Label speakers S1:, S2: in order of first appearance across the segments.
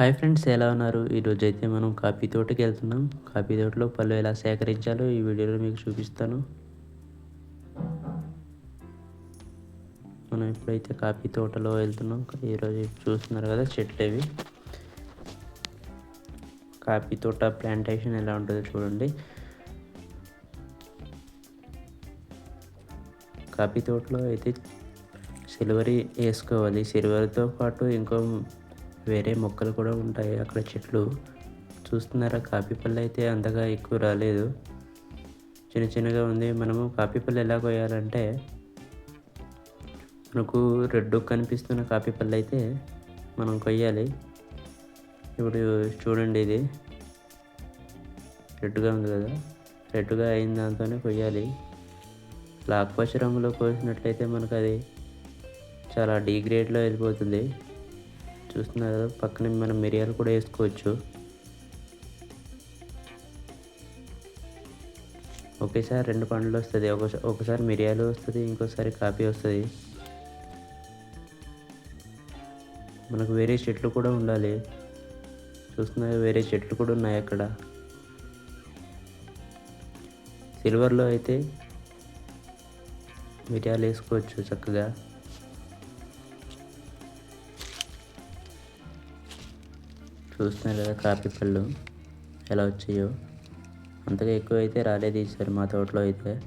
S1: Hi friends ఎలా ఉన్నారు? ఈరోజు అయితే మనం కాఫీ తోటకి వెళ్తున్నాం. కాఫీ తోటలో పళ్ళు ఎలా సేకరించాలో ఈ వీడియోలో మీకు చూపిస్తాను. మనం ఇప్పుడైతే కాఫీ తోటలో వెళ్తున్నాం. ఈరోజు చూస్తున్నారు కదా చెట్లు ఇవి కాఫీ తోట ప్లాంటేషన్ ఎలా ఉంటుందో చూడండి. కాఫీ తోటలో అయితే సిల్వరీ వేసుకోవాలి. సిల్వర్తో పాటు ఇంకో వేరే మొక్కలు కూడా ఉంటాయి. అక్కడ చెట్లు. చూస్తున్నారా? కాఫీ పళ్ళు అయితే అంతగా ఎక్కువ రాలేదు. చిన్న చిన్నగా ఉంది. మనము కాఫీ పళ్ళు ఎలా కోయాలంటే మనకు రెడ్ కనిపిస్తున్న కాఫీ పళ్ళు అయితే మనం కొయ్యాలి. ఇప్పుడు చూడండి ఇది. రెడ్గా ఉంది కదా. రెడ్గా అయిన దాంతోనే కొయ్యాలి. ఆకుపచ్చ రంగులో కోసినట్లయితే మనకు అది చాలా డీగ్రేడ్లో వెళ్ళిపోతుంది. చూస్తున్నారు. కదా పక్కన మనం మిరియాలు కూడా వేసుకోవచ్చు. ఒకేసారి రెండు పండ్లు వస్తుంది. ఒకసారి ఒకసారి మిరియాలు వస్తుంది ఇంకోసారి కాఫీ వస్తుంది. మనకు వేరే చెట్లు కూడా ఉండాలి. చూస్తున్నారు వేరే చెట్లు కూడా ఉన్నాయి అక్కడ. సిల్వర్లో అయితే మిరియాలు వేసుకోవచ్చు చక్కగా. చూస్తున్నారు కదా కాఫీ పళ్ళు. ఎలా వచ్చాయో. అంతగా ఎక్కువ అయితే రాలేదు ఈసారి మా తోటలో అయితే.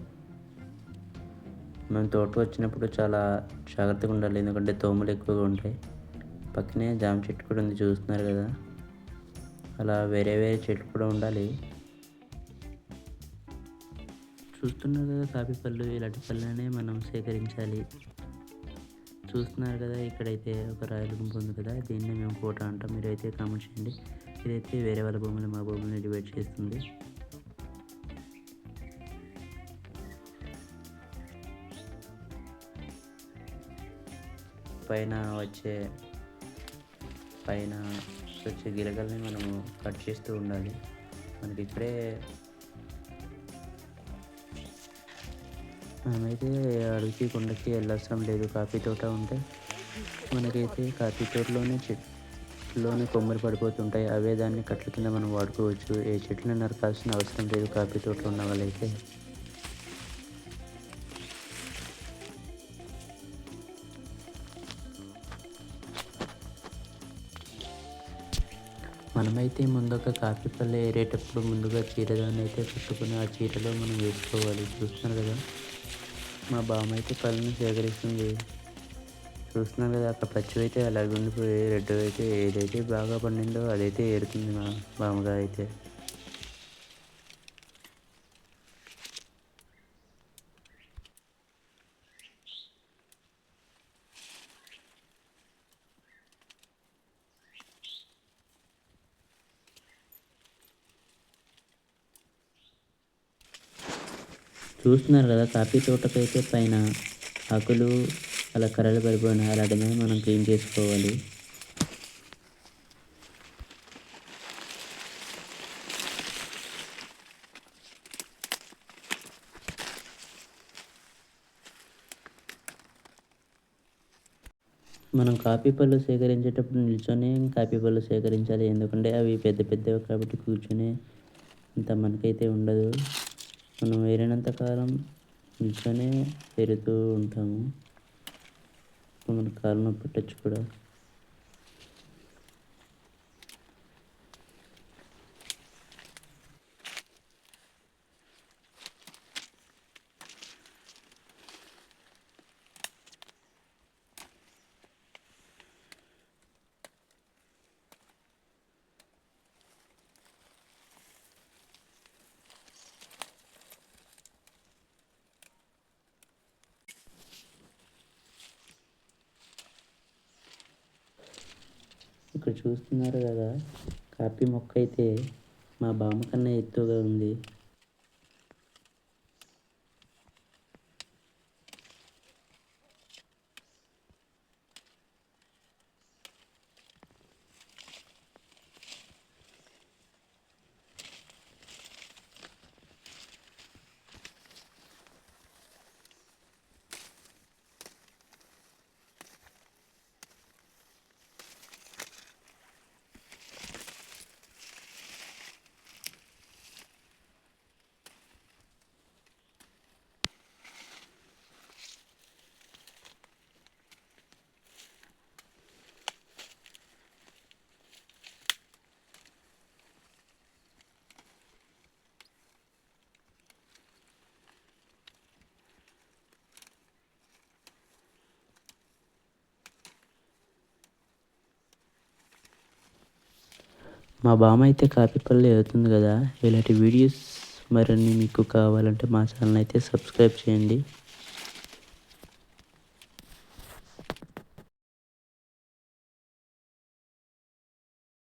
S1: మేము తోటకు వచ్చినప్పుడు చాలా జాగ్రత్తగా ఉండాలి. ఎందుకంటే దోమలు ఎక్కువగా ఉంటాయి. పక్కనే జామ చెట్టు కూడా ఉంది చూస్తున్నారు కదా. అలా వేరే వేరే చెట్లు కూడా ఉండాలి. చూస్తున్నారు కదా కాఫీ పళ్ళు. ఇలాంటి పళ్ళనే మనం సేకరించాలి. చూస్తున్నారు కదా ఇక్కడైతే ఒక రాయల గుంపు ఉంది కదా దీన్ని మేము కోట అంటాం. మీరైతే కామెంట్ చేయండి. ఇదైతే వేరే వాళ్ళ భూములు మా భూములు డివైడ్ చేస్తుంది. పైన వచ్చే పైన వచ్చే గిలకల్ని మనము కట్ చేస్తూ ఉండాలి. మనకి ఇప్పుడే మనమైతే అడవికి కొండకి వెళ్ళవసరం లేదు. కాఫీ తోట ఉంటే మనకైతే కాఫీ తోటలోనే చెట్లోనే కొమ్మలు పడిపోతుంటాయి. అవే దాన్ని కట్ల కింద మనం వాడుకోవచ్చు. ఏ చెట్లను నరకాల్సిన అవసరం లేదు. కాఫీ తోటలో ఉన్న వాళ్ళైతే. మనమైతే ముందుగా కాఫీ పళ్ళు ఏరేటప్పుడు ముందుగా చీరదాన్ని అయితే కట్టుకుని ఆ చీరలో మనం వేసుకోవాలి. చూస్తున్నారు కదా? మా బామ్మ అయితే పళ్ళని సేకరిస్తుంది. చూస్తున్నాం కదా అక్కడ పచ్చివైతే అయితే అలాగే ఉండిపోయి రెడ్ అయితే ఏదైతే బాగా పండిందో అదైతే ఏరుతుంది మా బామ్మగా అయితే. చూస్తున్నారు కదా కాఫీ తోటకైతే పైన ఆకులు అలా కర్రలు పడిపోయినాయి అలాంటి మనం క్లీన్ చేసుకోవాలి. మనం కాఫీ పళ్ళు సేకరించేటప్పుడు నిల్చొని కాఫీ పళ్ళు సేకరించాలి ఎందుకంటే అవి పెద్ద పెద్దవి కాబట్టి కూర్చొని అంత మనకైతే ఉండదు. మనం వేరినంత కాలం నిల్చొనే పెరుగుతూ ఉంటాము. మన కాళ్ళ నొప్పి పెట్టచ్చు కూడా. ఇక్కడ చూస్తున్నారు కదా. కాఫీ మొక్క అయితే మా బామ్మ కన్నా ఎత్తుగా ఉంది. మా బామ్మ అయితే కాపీ అవుతుంది కదా. ఇలాంటి వీడియోస్ మరిన్ని మీకు కావాలంటే మా ఛానల్ అయితే సబ్స్క్రైబ్ చేయండి.